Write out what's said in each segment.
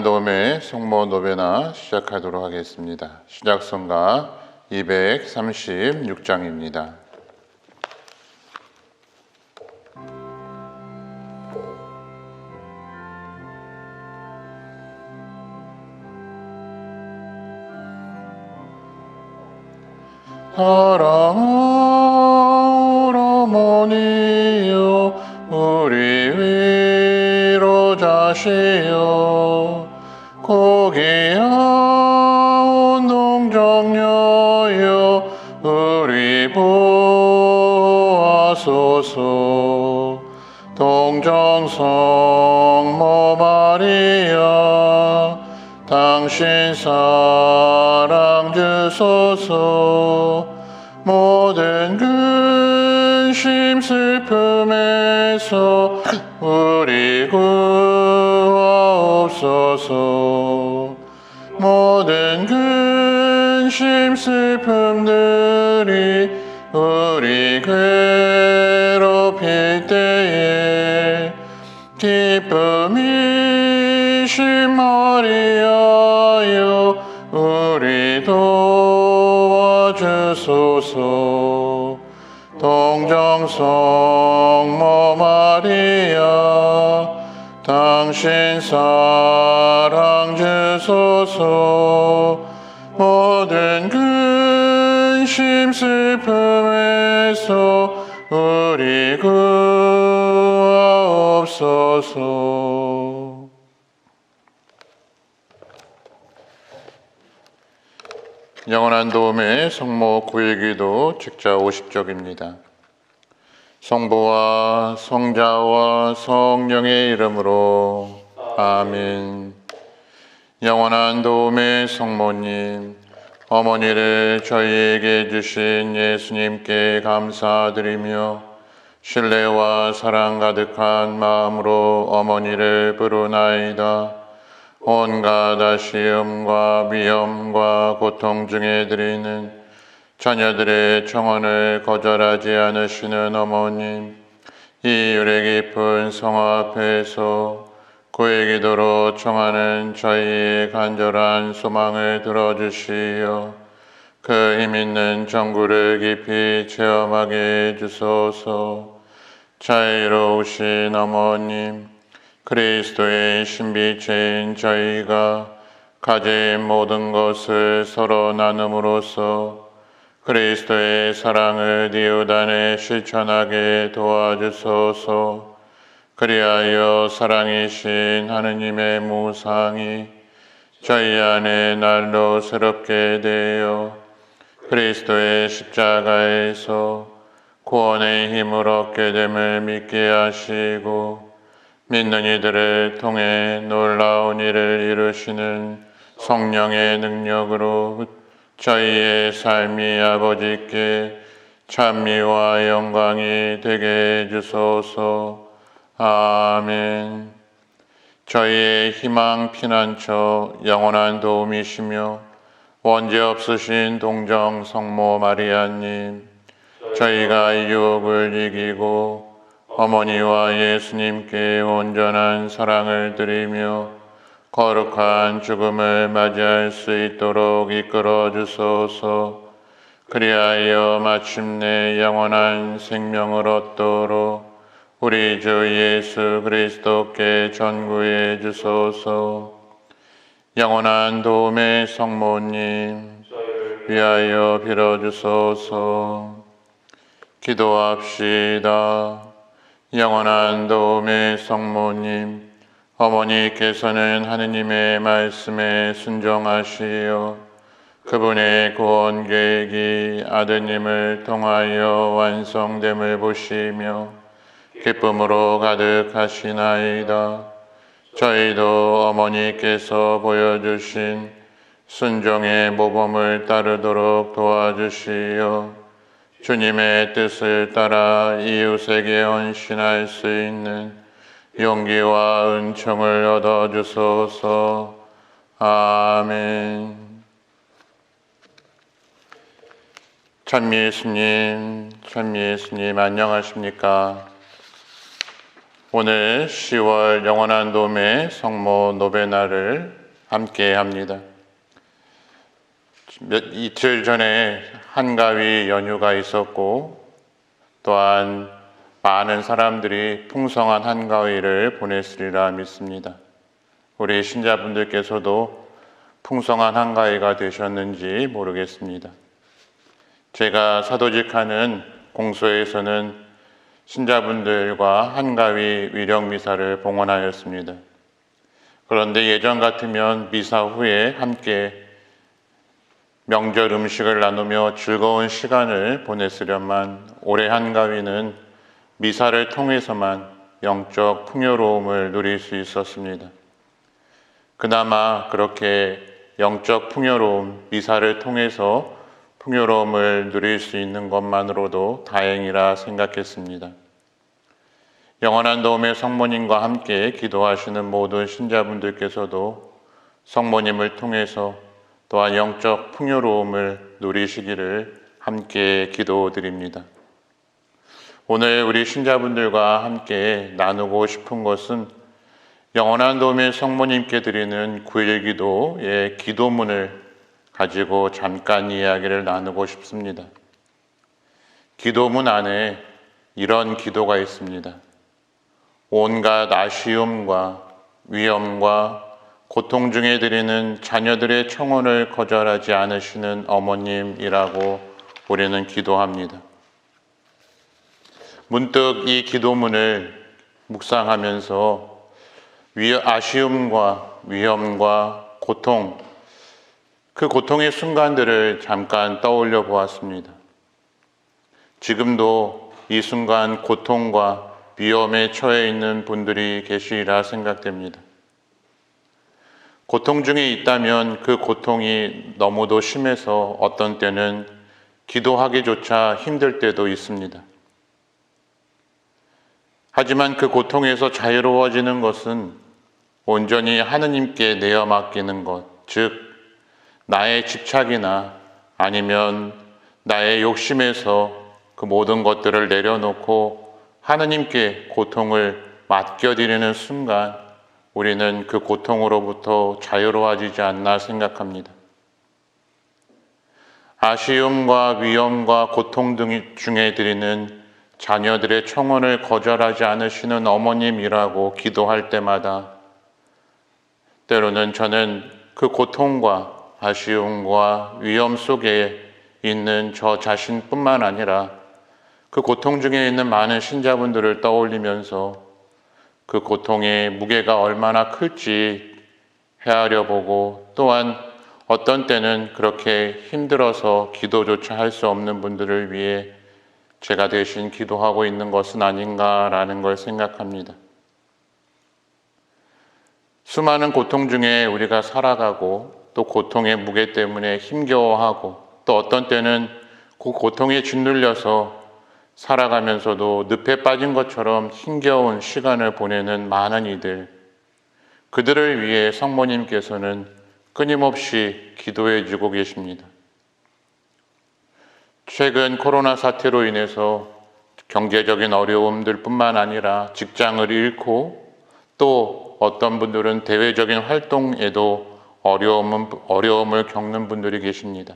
영원한 도움의 성모 노베나 시작하도록 하겠습니다. 시작성가 236장입니다. 사랑하는 어머니여 우리 위로 자시 어 고귀한 동정녀여 우리 보아소서. 동정성모 마리아 당신 사랑 주소서. 모든 근심 슬픔에서 우리 구하옵소서 슬픔들이 우리 괴롭힐 때에 기쁨이신 마리아여 우리 도와주소서. 동정성모 마리아 당신 사랑 주소서. 모든 근심 슬픔에서 우리 구하옵소서 영원한 도움의 성모 구일기도 책자 50쪽입니다. 성부와 성자와 성령의 이름으로 아멘. 영원한 도움의 성모님, 어머니를 저희에게 주신 예수님께 감사드리며 신뢰와 사랑 가득한 마음으로 어머니를 부르나이다. 온갖 아쉬움과 위험과 고통 중에 드리는 자녀들의 청원을 거절하지 않으시는 어머님, 이 유래 깊은 성 앞에서 고의 기도로 청하는 저희의 간절한 소망을 들어주시어 그 힘 있는 정구를 깊이 체험하게 해주소서. 자유로우신 어머님, 그리스도의 신비체인 저희가 가진 모든 것을 서로 나눔으로써 그리스도의 사랑을 이웃안에 실천하게 도와주소서 그리하여 사랑이신 하느님의 무상이 저희 안에 날로 새롭게 되어 그리스도의 십자가에서 구원의 힘을 얻게 됨을 믿게 하시고 믿는 이들을 통해 놀라운 일을 이루시는 성령의 능력으로 저희의 삶이 아버지께 찬미와 영광이 되게 해주소서. 아멘. 저희의 희망 피난처 영원한 도움이시며 원죄 없으신 동정 성모 마리아님, 저희가 유혹을 이기고 어머니와 예수님께 온전한 사랑을 드리며 거룩한 죽음을 맞이할 수 있도록 이끌어 주소서. 그리하여 마침내 영원한 생명을 얻도록 우리 주 예수 그리스도께 전구해 주소서. 영원한 도움의 성모님 위하여 빌어 주소서. 기도합시다. 영원한 도움의 성모님, 어머니께서는 하느님의 말씀에 순종하시어 그분의 구원 계획이 아드님을 통하여 완성됨을 보시며 기쁨으로 가득하시나이다. 저희도 어머니께서 보여주신 순종의 모범을 따르도록 도와주시어 주님의 뜻을 따라 이웃에게 헌신할 수 있는 용기와 은총을 얻어 주소서. 아멘. 찬미 예수님, 찬미 예수님 안녕하십니까? 오늘 10월 영원한 도움의 성모 노베나를 함께 합니다. 몇 이틀 전에 한가위 연휴가 있었고 또한 많은 사람들이 풍성한 한가위를 보냈으리라 믿습니다. 우리 신자분들께서도 풍성한 한가위가 되셨는지 모르겠습니다. 제가 사도직하는 공소에서는 신자분들과 한가위 위령 미사를 봉헌하였습니다. 그런데 예전 같으면 미사 후에 함께 명절 음식을 나누며 즐거운 시간을 보냈으련만 올해 한가위는 미사를 통해서만 영적 풍요로움을 누릴 수 있었습니다. 그나마 그렇게 영적 풍요로움, 미사를 통해서 풍요로움을 누릴 수 있는 것만으로도 다행이라 생각했습니다. 영원한 도움의 성모님과 함께 기도하시는 모든 신자분들께서도 성모님을 통해서 또한 영적 풍요로움을 누리시기를 함께 기도드립니다. 오늘 우리 신자분들과 함께 나누고 싶은 것은 영원한 도움의 성모님께 드리는 9일 기도의 기도문을 가지고 잠깐 이야기를 나누고 싶습니다. 기도문 안에 이런 기도가 있습니다. 온갖 아쉬움과 위험과 고통 중에 드리는 자녀들의 청혼을 거절하지 않으시는 어머님이라고 우리는 기도합니다. 문득 이 기도문을 묵상하면서 아쉬움과 위험과 고통, 그 고통의 순간들을 잠깐 떠올려 보았습니다. 지금도 이 순간 고통과 위험에 처해 있는 분들이 계시리라 생각됩니다. 고통 중에 있다면 그 고통이 너무도 심해서 어떤 때는 기도하기조차 힘들 때도 있습니다. 하지만 그 고통에서 자유로워지는 것은 온전히 하느님께 내어 맡기는 것, 즉, 나의 집착이나 아니면 나의 욕심에서 그 모든 것들을 내려놓고 하느님께 고통을 맡겨드리는 순간 우리는 그 고통으로부터 자유로워지지 않나 생각합니다. 아쉬움과 위험과 고통 등 중에 드리는 자녀들의 청원을 거절하지 않으시는 어머님이라고 기도할 때마다 때로는 저는 그 고통과 아쉬움과 위험 속에 있는 저 자신뿐만 아니라 그 고통 중에 있는 많은 신자분들을 떠올리면서 그 고통의 무게가 얼마나 클지 헤아려 보고 또한 어떤 때는 그렇게 힘들어서 기도조차 할 수 없는 분들을 위해 제가 대신 기도하고 있는 것은 아닌가라는 걸 생각합니다. 수많은 고통 중에 우리가 살아가고 또 고통의 무게 때문에 힘겨워하고 또 어떤 때는 그 고통에 짓눌려서 살아가면서도 늪에 빠진 것처럼 힘겨운 시간을 보내는 많은 이들, 그들을 위해 성모님께서는 끊임없이 기도해 주고 계십니다. 최근 코로나 사태로 인해서 경제적인 어려움들 뿐만 아니라 직장을 잃고 또 어떤 분들은 대외적인 활동에도 어려움은, 어려움을 겪는 분들이 계십니다.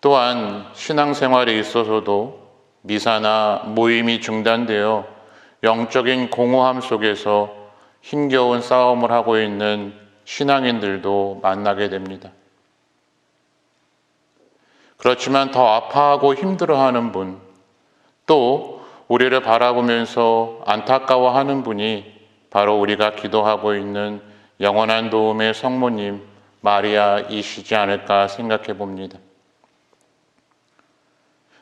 또한 신앙생활에 있어서도 미사나 모임이 중단되어 영적인 공허함 속에서 힘겨운 싸움을 하고 있는 신앙인들도 만나게 됩니다. 그렇지만 더 아파하고 힘들어하는 분, 또 우리를 바라보면서 안타까워하는 분이 바로 우리가 기도하고 있는 영원한 도움의 성모님 마리아이시지 않을까 생각해 봅니다.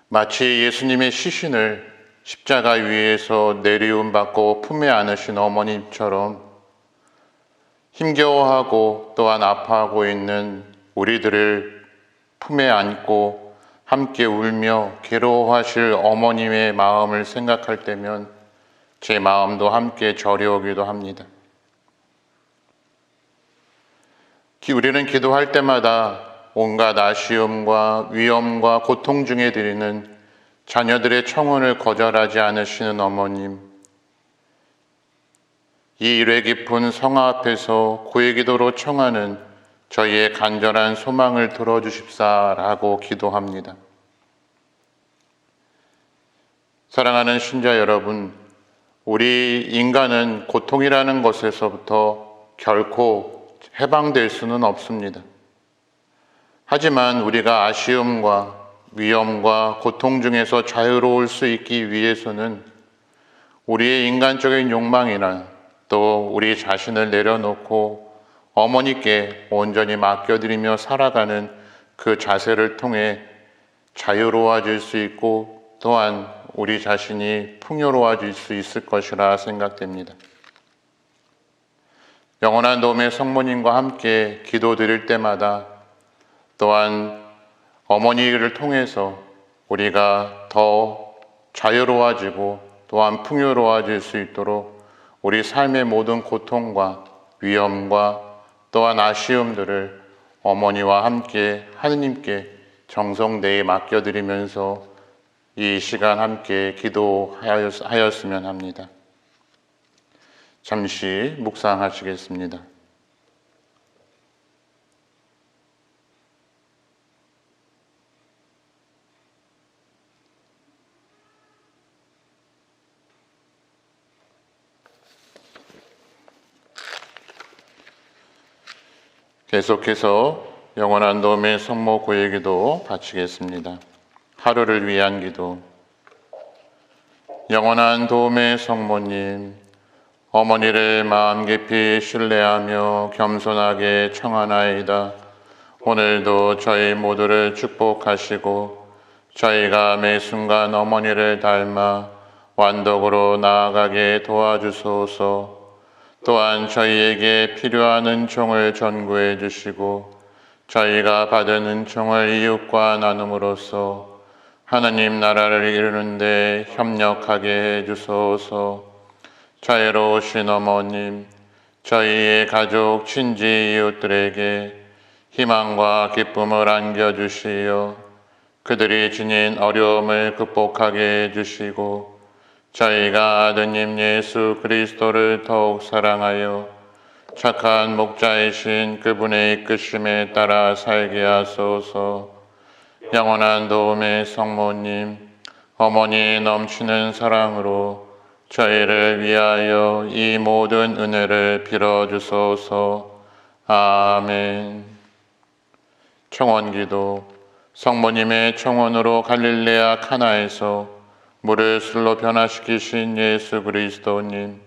마치 예수님의 시신을 십자가 위에서 내리움 받고 품에 안으신 어머님처럼 힘겨워하고 또한 아파하고 있는 우리들을 품에 안고 함께 울며 괴로워하실 어머님의 마음을 생각할 때면 제 마음도 함께 저려오기도 합니다. 우리는 기도할 때마다 온갖 아쉬움과 위험과 고통 중에 드리는 자녀들의 청혼을 거절하지 않으시는 어머님, 이 일회 깊은 성화 앞에서 구의 기도로 청하는 저희의 간절한 소망을 들어주십사라고 기도합니다. 사랑하는 신자 여러분, 우리 인간은 고통이라는 것에서부터 결코 해방될 수는 없습니다. 하지만 우리가 아쉬움과 위험과 고통 중에서 자유로울 수 있기 위해서는 우리의 인간적인 욕망이나 또 우리 자신을 내려놓고 어머니께 온전히 맡겨드리며 살아가는 그 자세를 통해 자유로워질 수 있고 또한 우리 자신이 풍요로워질 수 있을 것이라 생각됩니다. 영원한 도움의 성모님과 함께 기도 드릴 때마다 또한 어머니를 통해서 우리가 더 자유로워지고 또한 풍요로워질 수 있도록 우리 삶의 모든 고통과 위험과 또한 아쉬움들을 어머니와 함께 하느님께 정성내에 맡겨드리면서 이 시간 함께 기도하였으면 합니다. 잠시 묵상하시겠습니다. 계속해서 영원한 도움의 성모 고의 기도 바치겠습니다. 하루를 위한 기도. 영원한 도움의 성모님, 어머니를 마음 깊이 신뢰하며 겸손하게 청하나이다. 오늘도 저희 모두를 축복하시고 저희가 매 순간 어머니를 닮아 완덕으로 나아가게 도와주소서. 또한 저희에게 필요한 은총을 전구해 주시고 저희가 받은 은총을 이웃과 나눔으로써 하나님 나라를 이루는데 협력하게 해 주소서. 자애로우신 어머님, 저희의 가족, 친지, 이웃들에게 희망과 기쁨을 안겨주시어 그들이 지닌 어려움을 극복하게 해주시고 저희가 아드님 예수 그리스도를 더욱 사랑하여 착한 목자이신 그분의 이끄심에 따라 살게 하소서. 영원한 도움의 성모님 어머니 넘치는 사랑으로 저희를 위하여 이 모든 은혜를 빌어주소서 아멘 청원기도 성모님의 청원으로 갈릴레아 카나에서 물을 술로 변화시키신 예수 그리스도님,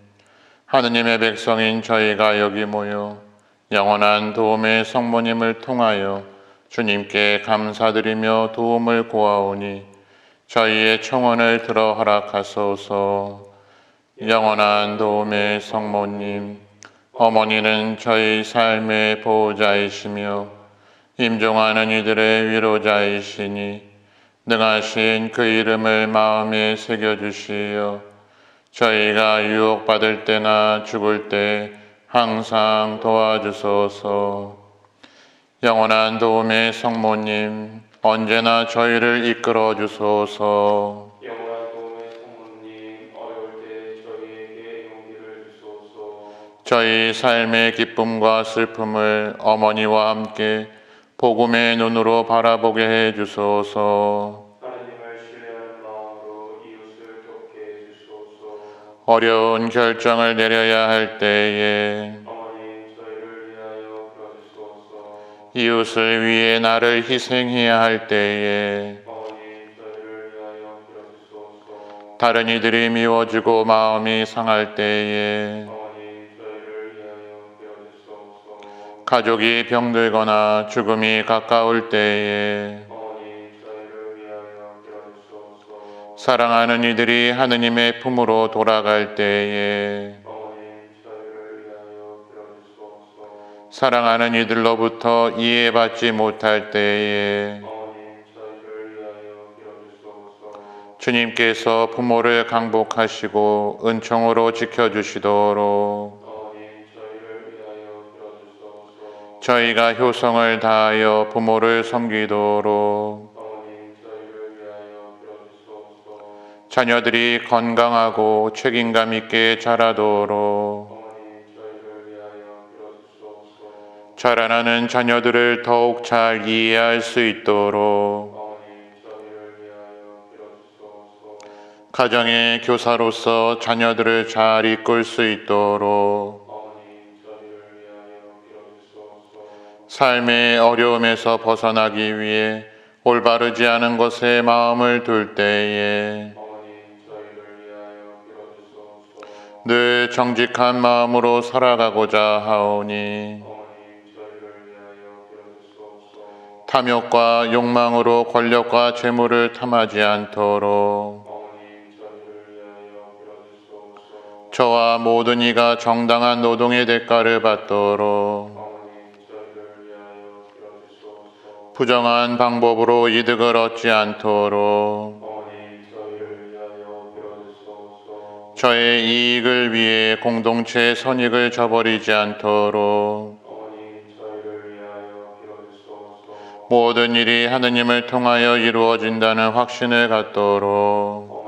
하느님의 백성인 저희가 여기 모여 영원한 도움의 성모님을 통하여 주님께 감사드리며 도움을 구하오니 저희의 청원을 들어 허락하소서. 영원한 도움의 성모님, 어머니는 저희 삶의 보호자이시며 임종하는 이들의 위로자이시니 능하신 그 이름을 마음에 새겨주시어 저희가 유혹받을 때나 죽을 때 항상 도와주소서. 영원한 도움의 성모님 언제나 저희를 이끌어 주소서 저희 삶의 기쁨과 슬픔을 어머니와 함께 복음의 눈으로 바라보게 해 주소서. 어려운 결정을 내려야 할 때에 이웃을 위해 나를 희생해야 할 때에 다른 이들이 미워지고 마음이 상할 때에 가족이 병들거나 죽음이 가까울 때에 사랑하는 이들이 하느님의 품으로 돌아갈 때에 사랑하는 이들로부터 이해받지 못할 때에 주님께서 부모를 강복하시고 은총으로 지켜주시도록 저희가 효성을 다하여 부모를 섬기도록. 자녀들이 건강하고 책임감 있게 자라도록. 자라나는 자녀들을 더욱 잘 이해할 수 있도록. 가정의 교사로서 자녀들을 잘 이끌 수 있도록. 삶의 어려움에서 벗어나기 위해 올바르지 않은 것에 마음을 둘 때에 늘 정직한 마음으로 살아가고자 하오니 탐욕과 욕망으로 권력과 재물을 탐하지 않도록 저와 모든 이가 정당한 노동의 대가를 받도록 부정한 방법으로 이득을 얻지 않도록 저의 이익을 위해 공동체의 선익을 저버리지 않도록 모든 일이 하느님을 통하여 이루어진다는 확신을 갖도록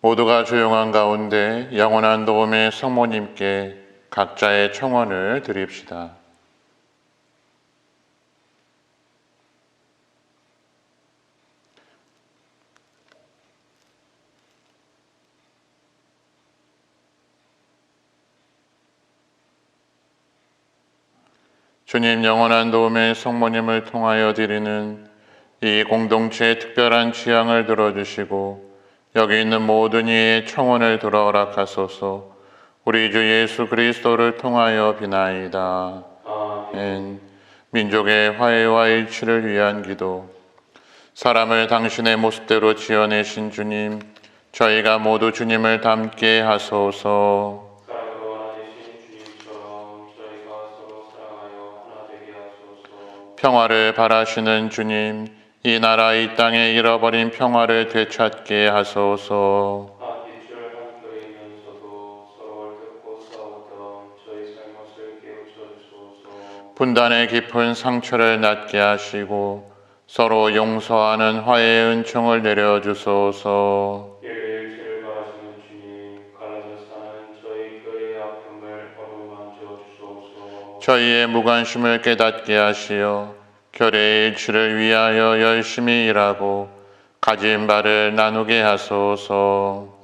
모두가 조용한 가운데 영원한 도움의 성모님께 각자의 청원을 드립시다. 주님 영원한 도움의 성모님을 통하여 드리는 이 공동체의 특별한 취향을 들어주시고 여기 있는 모든 이의 청원을 들어 허락하소서 우리 주 예수 그리스도를 통하여 비나이다. 아멘. 민족의 화해와 일치를 위한 기도. 사람을 당신의 모습대로 지어내신 주님 저희가 모두 주님을 닮게 하소서. 평화를 바라시는 주님 이 나라 이 땅에 잃어버린 평화를 되찾게 하소서 분단의 깊은 상처를 낫게 하시고 서로 용서하는 화해의 은총을 내려 주소서. 저희 어루만져 주소서. 저희의 무관심을 깨닫게 하시어 결의 일치를 위하여 열심히 일하고 가진 바를 나누게 하소서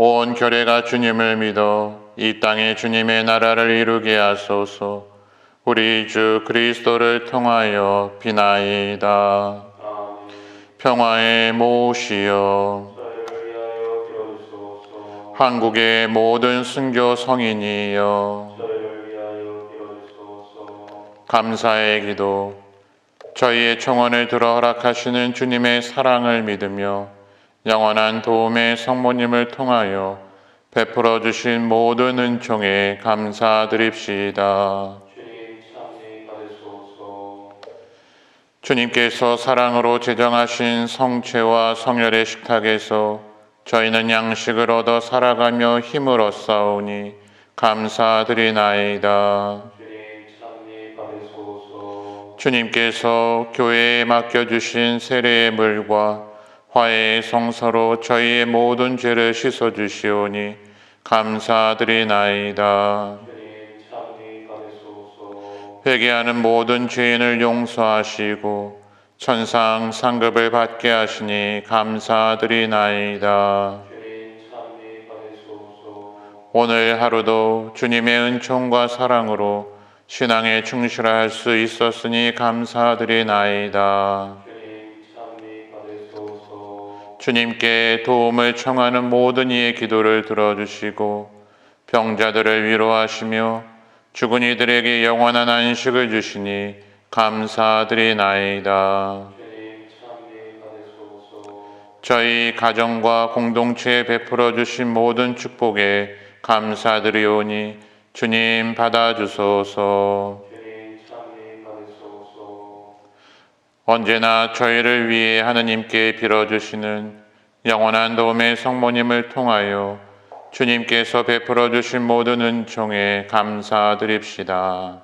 온 결의가 주님을 믿어 이 땅에 주님의 나라를 이루게 하소서. 우리 주 그리스도를 통하여 비나이다. 평화의 모시여 한국의 모든 순교 성인이여 감사의 기도 저희의 청원을 들어 허락하시는 주님의 사랑을 믿으며 영원한 도움의 성모님을 통하여 베풀어 주신 모든 은총에 감사드립시다. 주님께서 사랑으로 제정하신 성체와 성혈의 식탁에서 저희는 양식을 얻어 살아가며 힘을 얻사오니 감사드리나이다. 주님께서 교회에 맡겨주신 세례의 물과 화해의 성서로 저희의 모든 죄를 씻어 주시오니 감사드리나이다. 주님 참히 받으소서 회개하는 모든 죄인을 용서하시고 천상 상급을 받게 하시니 감사드리나이다. 오늘 하루도 주님의 은총과 사랑으로 신앙에 충실할 수 있었으니 감사드리나이다. 주님께 도움을 청하는 모든 이의 기도를 들어주시고 병자들을 위로하시며 죽은 이들에게 영원한 안식을 주시니 감사드리나이다. 저희 가정과 공동체에 베풀어 주신 모든 축복에 감사드리오니 주님 받아주소서. 언제나 저희를 위해 하느님께 빌어주시는 영원한 도움의 성모님을 통하여 주님께서 베풀어 주신 모든 은총에 감사드립시다.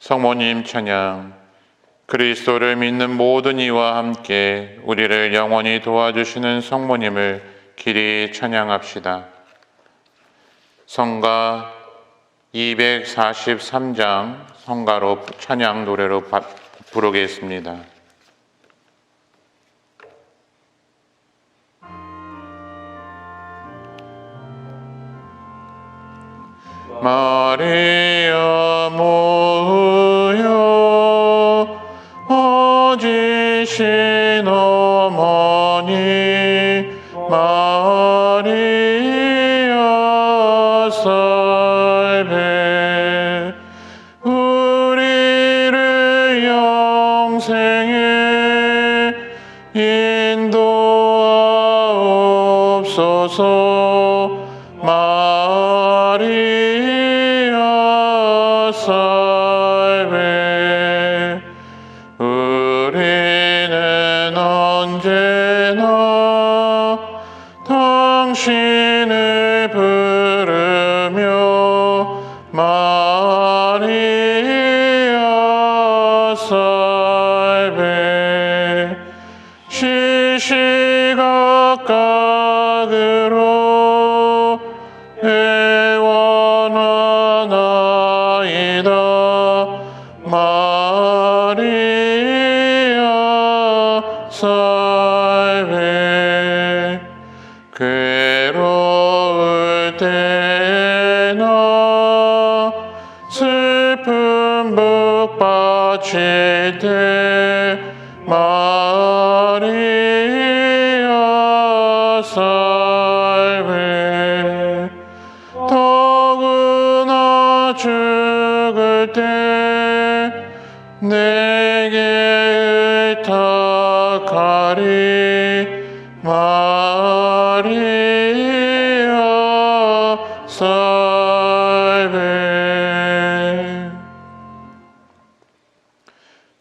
성모님 찬양 그리스도를 믿는 모든 이와 함께 우리를 영원히 도와주시는 성모님을 길이 찬양합시다. 성가 243장 성가로 찬양 노래로 바- 부르겠습니다. 마리아 모 내게 의탁하리 마리아 살베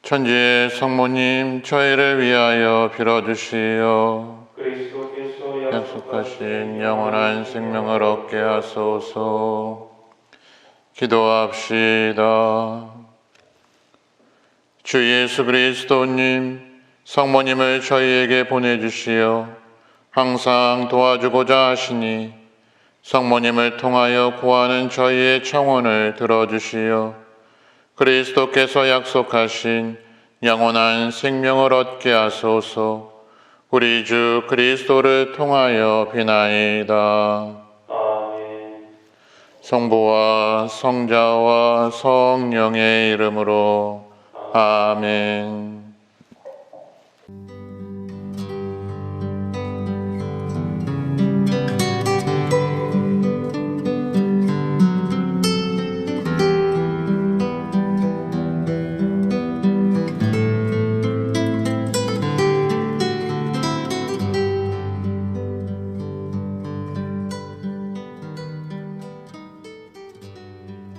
천지의 성모님 저희를 위하여 빌어주시오 그리스도께서 약속하신 영원한 생명을 얻게 하소서. 기도합시다. 주 예수 그리스도님, 성모님을 저희에게 보내주시어 항상 도와주고자 하시니 성모님을 통하여 구하는 저희의 청원을 들어주시어 그리스도께서 약속하신 영원한 생명을 얻게 하소서. 우리 주 그리스도를 통하여 비나이다. 아멘 성부와 성자와 성령의 이름으로 아멘.